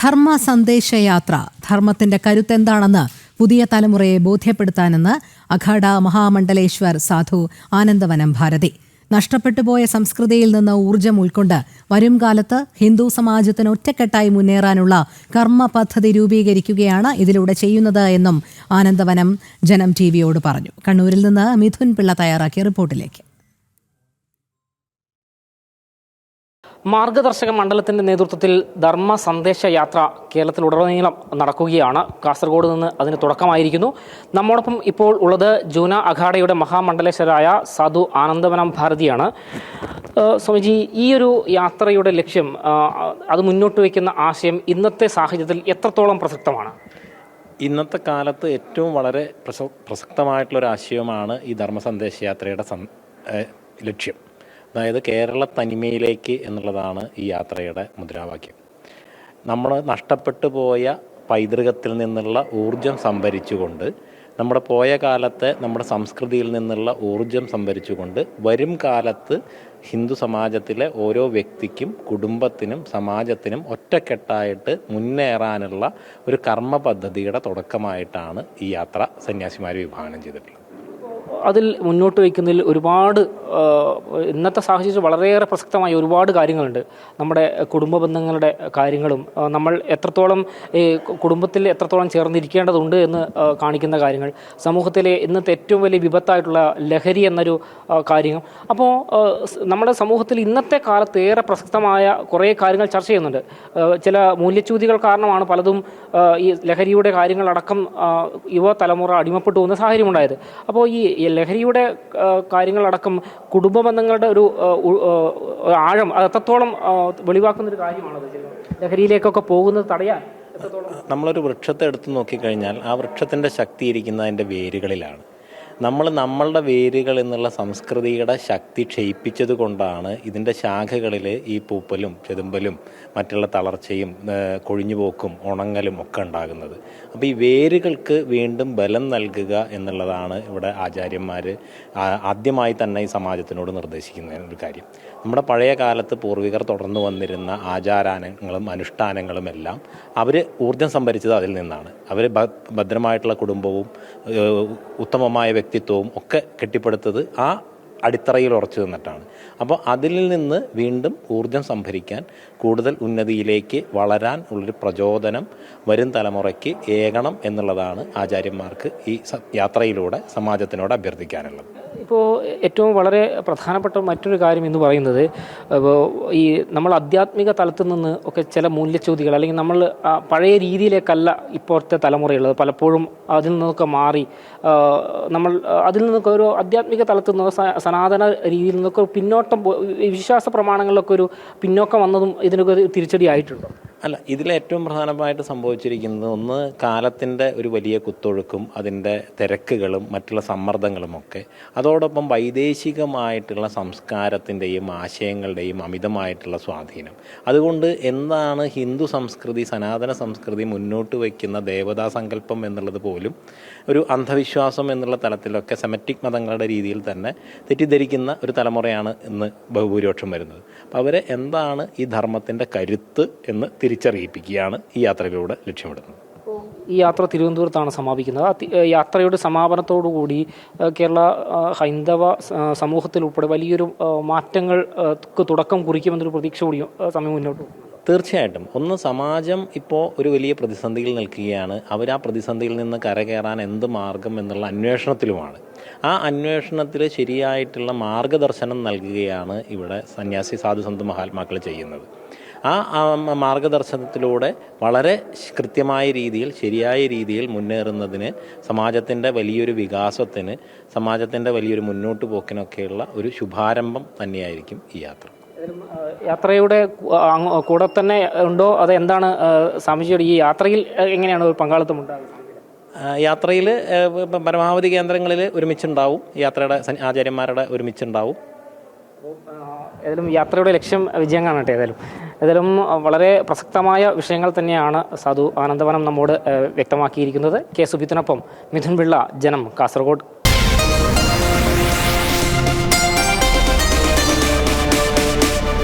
ധർമ്മ സന്ദേശയാത്ര ധർമ്മത്തിന്റെ കരുത്ത് എന്താണെന്ന് പുതിയ തലമുറയെ ബോധ്യപ്പെടുത്താനെന്ന് അഖാഡ മഹാമണ്ഡലേശ്വർ സാധു ആനന്ദവനം ഭാരതി. നഷ്ടപ്പെട്ടുപോയ സംസ്കൃതിയിൽ നിന്ന് ഊർജം ഉൾക്കൊണ്ട് വരും കാലത്ത് ഹിന്ദു സമാജത്തിന് ഒറ്റക്കെട്ടായി മുന്നേറാനുള്ള കർമ്മ പദ്ധതി രൂപീകരിക്കുകയാണ് ഇതിലൂടെ ചെയ്യുന്നത് എന്നും ആനന്ദവനം ജനം ടി വിയോട് പറഞ്ഞു. കണ്ണൂരിൽ നിന്ന് മിഥുൻ പിള്ള തയ്യാറാക്കിയ റിപ്പോർട്ടിലേക്ക്. മാർഗദർശക മണ്ഡലത്തിന്റെ നേതൃത്വത്തിൽ ധർമ്മ സന്ദേശ യാത്ര കേരളത്തിലുടനീളം നടക്കുകയാണ്. കാസർഗോഡ് നിന്ന് അതിന് തുടക്കമായിരിക്കുന്നു. നമ്മോടൊപ്പം ഇപ്പോൾ ഉള്ളത് ജൂന അഖാഡയുടെ മഹാമണ്ഡലേശ്വരായ സാധു ആനന്ദവനം ഭാരതിയാണ്. സ്വാമിജി ഈ ഒരു യാത്രയുടെ ലക്ഷ്യം അത് മുന്നോട്ട് വയ്ക്കുന്ന ആശയം ഇന്നത്തെ സാഹചര്യത്തിൽ എത്രത്തോളം പ്രസക്തമാണ്? ഇന്നത്തെ കാലത്ത് ഏറ്റവും വളരെ പ്രസ പ്രസക്തമായിട്ടുള്ളൊരു ആശയമാണ് ഈ ധർമ്മ സന്ദേശയാത്രയുടെ യാത്രയുടെ ലക്ഷ്യം. അതായത് കേരള തനിമയിലേക്ക് എന്നുള്ളതാണ് ഈ യാത്രയുടെ മുദ്രാവാക്യം. നമ്മൾ നഷ്ടപ്പെട്ടു പോയ പൈതൃകത്തിൽ നിന്നുള്ള ഊർജം സംഭരിച്ചുകൊണ്ട് നമ്മുടെ പോയ കാലത്തെ നമ്മുടെ സംസ്കൃതിയിൽ നിന്നുള്ള ഊർജം സംഭരിച്ചുകൊണ്ട് വരും കാലത്ത് ഹിന്ദു സമാജത്തിലെ ഓരോ വ്യക്തിക്കും കുടുംബത്തിനും സമാജത്തിനും ഒറ്റക്കെട്ടായിട്ട് മുന്നേറാനുള്ള ഒരു കർമ്മ പദ്ധതിയുടെ തുടക്കമായിട്ടാണ് ഈ യാത്ര സന്യാസിമാർ വിഭാവനം ചെയ്തിട്ടുള്ളത്. അതിൽ മുന്നോട്ട് വയ്ക്കുന്നതിൽ ഒരുപാട് ഇന്നത്തെ സാഹചര്യത്തിൽ വളരെയേറെ പ്രസക്തമായ ഒരുപാട് കാര്യങ്ങളുണ്ട്. നമ്മുടെ കുടുംബ ബന്ധങ്ങളുടെ കാര്യങ്ങളും നമ്മൾ എത്രത്തോളം കുടുംബത്തിൽ എത്രത്തോളം ചേർന്നിരിക്കേണ്ടതുണ്ട് എന്ന് കാണിക്കുന്ന കാര്യങ്ങൾ സമൂഹത്തിലെ ഇന്നത്തെ ഏറ്റവും വലിയ വിപത്തായിട്ടുള്ള ലഹരി എന്നൊരു കാര്യം അപ്പോൾ നമ്മുടെ സമൂഹത്തിൽ ഇന്നത്തെ കാലത്ത് ഏറെ പ്രസക്തമായ കുറേ കാര്യങ്ങൾ ചർച്ച ചെയ്യുന്നുണ്ട്. ചില മൂല്യച്യൂതികൾ കാരണമാണ് പലതും ഈ ലഹരിയുടെ കാര്യങ്ങളടക്കം യുവ തലമുറ അടിമപ്പെട്ടു പോകുന്ന സാഹചര്യമുണ്ടായത് അപ്പോൾ ഈ ലഹരിയുടെ കാര്യങ്ങളടക്കം കുടുംബ ബന്ധങ്ങളുടെ ഒരു ആഴം എത്രത്തോളം ആ, വെളിവാക്കുന്ന ഒരു കാര്യമാണത്. ലഹരിയിലേക്കൊക്കെ പോകുന്നത് തടയാൻ നമ്മളൊരു വൃക്ഷത്തെ എടുത്ത് നോക്കിക്കഴിഞ്ഞാൽ ആ വൃക്ഷത്തിന്റെ ശക്തി ഇരിക്കുന്ന അതിന്റെ വേരുകളിലാണ്. നമ്മൾ നമ്മളുടെ വേരുകൾ എന്നുള്ള സംസ്കൃതിയുടെ ശക്തി ക്ഷയിപ്പിച്ചത് കൊണ്ടാണ് ഇതിന്റെ ശാഖകളിൽ ഈ പൂപ്പലും ചെതുമ്പലും മറ്റുള്ള തളർച്ചയും കൊഴിഞ്ഞുപോക്കും ഉണങ്ങലും ഒക്കെ ഉണ്ടാകുന്നത്. അപ്പോൾ ഈ വേരുകൾക്ക് വീണ്ടും ബലം നൽകുക എന്നുള്ളതാണ് ഇവിടെ ആചാര്യന്മാർ ആദ്യമായി തന്നെ ഈ സമാജത്തിനോട് നിർദ്ദേശിക്കുന്ന ഒരു കാര്യം. നമ്മുടെ പഴയ കാലത്ത് പൂർവികർ തുടർന്നു വന്നിരുന്ന ആചാരാനങ്ങളും അനുഷ്ഠാനങ്ങളും എല്ലാം അവർ ഊർജം സംഭരിച്ചത് അതിൽ നിന്നാണ്. അവർ ഭദ്രമായിട്ടുള്ള കുടുംബവും ഉത്തമമായ വ്യക്തിത്വവും ഒക്കെ കെട്ടിപ്പടുത്തത് ആ അടിത്തറയിൽ ഉറച്ചു നിന്നിട്ടാണ്. അപ്പോൾ അതിൽ നിന്ന് വീണ്ടും ഊർജം സംഭരിക്കാൻ കൂടുതൽ ഉന്നതിയിലേക്ക് വളരാൻ ഉള്ളൊരു പ്രചോദനം വരും തലമുറയ്ക്ക് ഏകണം എന്നുള്ളതാണ് ആചാര്യന്മാർക്ക് ഈ യാത്രയിലൂടെ സമാജത്തിനോട് അഭ്യർത്ഥിക്കാനുള്ളത്. ഇപ്പോൾ ഏറ്റവും വളരെ പ്രധാനപ്പെട്ട മറ്റൊരു കാര്യം എന്ന് പറയുന്നത് ഈ നമ്മൾ ആധ്യാത്മിക തലത്തിൽ നിന്ന് ഒക്കെ ചില മൂല്യചോദ്യകൾ അല്ലെങ്കിൽ നമ്മൾ പഴയ രീതിയിലേക്കല്ല ഇപ്പോഴത്തെ തലമുറയുള്ളത്. പലപ്പോഴും അതിൽ നിന്നൊക്കെ മാറി നമ്മൾ അതിൽ നിന്നൊക്കെ ഒരു ആധ്യാത്മിക തലത്തിൽ നിന്നോ സനാതന രീതിയിൽ നിന്നൊക്കെ പിന്നോട്ടം വിശ്വാസ പ്രമാണങ്ങളിലൊക്കെ ഒരു പിന്നോക്കം വന്നതും ഇതിനൊക്കെ തിരിച്ചടി ആയിട്ടുണ്ടോ? അല്ല ഇതിൽ ഏറ്റവും പ്രധാനമായിട്ട് സംഭവിച്ചിരിക്കുന്നത് ഒന്ന് കാലത്തിന്റെ ഒരു വലിയ കുത്തൊഴുക്കും അതിന്റെ തിരക്കുകളും മറ്റുള്ള സമ്മർദ്ദങ്ങളും ഒക്കെ അതോടൊപ്പം വൈദേശികമായിട്ടുള്ള സംസ്കാരത്തിന്റെയും ആശയങ്ങളുടെയും അമിതമായിട്ടുള്ള സ്വാധീനം. അതുകൊണ്ട് എന്താണ് ഹിന്ദു സംസ്കൃതി സനാതന സംസ്കൃതി മുന്നോട്ട് വയ്ക്കുന്ന ദേവതാ സങ്കല്പം എന്നുള്ളത് പോലും ഒരു അന്ധവിശ്വാസം എന്നുള്ള തലത്തിലൊക്കെ സെമറ്റിക് മതങ്ങളുടെ രീതിയിൽ തന്നെ തെറ്റിദ്ധരിക്കുന്ന ഒരു തലമുറയാണ് ഇന്ന് ബഹുഭൂരിപക്ഷം വരുന്നത്. അപ്പോൾ അവരെ എന്താണ് ഈ ധർമ്മത്തിന്റെ കരുത്ത് എന്ന് തിരിച്ചറിയിപ്പിക്കുകയാണ് ഈ യാത്രയിലൂടെ ലക്ഷ്യമിടുന്നത്. ഈ യാത്ര തിരുവനന്തപുരത്താണ് സമാപിക്കുന്നത്. യാത്രയുടെ സമാപനത്തോടു കൂടി കേരള ഹൈന്ദവ സമൂഹത്തിൽ ഉൾപ്പെടെ വലിയൊരു മാറ്റങ്ങൾക്ക് മാറ്റങ്ങൾ ക്ക് തുടക്കം കുറിക്കുമെന്നൊരു പ്രതീക്ഷ കൂടി സമയം മുന്നോട്ട് തീർച്ചയായിട്ടും. ഒന്ന് സമാജം ഇപ്പോൾ ഒരു വലിയ പ്രതിസന്ധിയിൽ നിൽക്കുകയാണ്. അവർ ആ പ്രതിസന്ധിയിൽ നിന്ന് കരകയറാൻ എന്ത് മാർഗം എന്നുള്ള അന്വേഷണത്തിലുമാണ്. ആ അന്വേഷണത്തിൽ ശരിയായിട്ടുള്ള മാർഗദർശനം നൽകുകയാണ് ഇവിടെ സന്യാസി സാധുസന്ത് മഹാത്മാക്കൾ ചെയ്യുന്നത്. ആ മാർഗദർശനത്തിലൂടെ വളരെ കൃത്യമായ രീതിയിൽ ശരിയായ രീതിയിൽ മുന്നേറുന്നതിന് സമാജത്തിന്റെ വലിയൊരു വികാസത്തിന് സമാജത്തിന്റെ വലിയൊരു മുന്നോട്ട് പോക്കിനൊക്കെയുള്ള ഒരു ശുഭാരംഭം തന്നെയായിരിക്കും ഈ യാത്ര. യാത്രയുടെ കൂടെ തന്നെ ഉണ്ടോ? അത് എന്താണ് സ്വാമിജിയുടെ ഈ യാത്രയിൽ എങ്ങനെയാണ് ഒരു പങ്കാളിത്തം ഉണ്ടാകുന്നത്? യാത്രയിൽ പരമാവധി കേന്ദ്രങ്ങളിൽ ഒരുമിച്ചുണ്ടാവും. യാത്രയുടെ ആചാര്യന്മാരുടെ ഒരുമിച്ചുണ്ടാവും. ഏതായാലും യാത്രയുടെ ലക്ഷ്യം വിജയം കാണട്ടെ ഏതായാലും. ഏതായാലും വളരെ പ്രസക്തമായ വിഷയങ്ങൾ തന്നെയാണ് സാധു ആനന്ദവനം നമ്മോട് വ്യക്തമാക്കിയിരിക്കുന്നത്. കെ സുബിത്തിനൊപ്പം മിഥുൻ പിള്ള ജനം കാസർഗോഡ്.